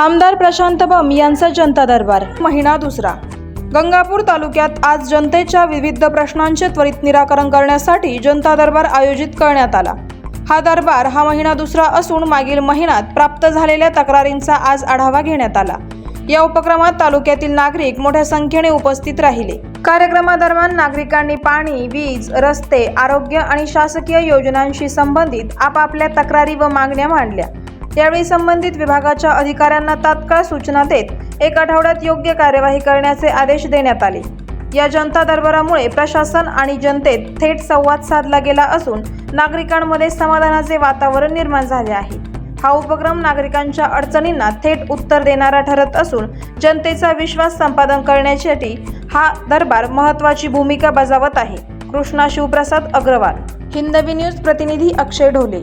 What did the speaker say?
आमदार प्रशांत बम यांचा जनता दरबार. महिना दुसरा. गंगापूर तालुक्यात आज जनतेच्या विविध प्रश्नांचे त्वरित निराकरण करण्यासाठी जनता दरबार आयोजित करण्यात आला. हा दरबार हा महिना दुसरा असून मागील महिन्यात प्राप्त झालेल्या तक्रारींचा आज आढावा घेण्यात आला. या उपक्रमात तालुक्यातील नागरिक मोठ्या संख्येने उपस्थित राहिले. कार्यक्रमादरम्यान नागरिकांनी पाणी वीज रस्ते आरोग्य आणि शासकीय योजनांशी संबंधित आपापल्या तक्रारी व मागण्या मांडल्या. यावेळी संबंधित विभागाच्या अधिकाऱ्यांना तात्काळ सूचना देत एक आठवड्यात योग्य कार्यवाही करण्याचे आदेश देण्यात आले. या जनता दरबारामुळे प्रशासन आणि जनतेत थेट संवाद साधला गेला असून नागरिकांमध्ये समाधानाचे वातावरण निर्माण झाले आहे. हा उपक्रम नागरिकांच्या अडचणींना थेट उत्तर देणारा ठरत असून जनतेचा विश्वास संपादन करण्यासाठी हा दरबार महत्त्वाची भूमिका बजावत आहे. कृष्णा शिवप्रसाद अग्रवाल हिंदवी न्यूज प्रतिनिधी अक्षय ढोले.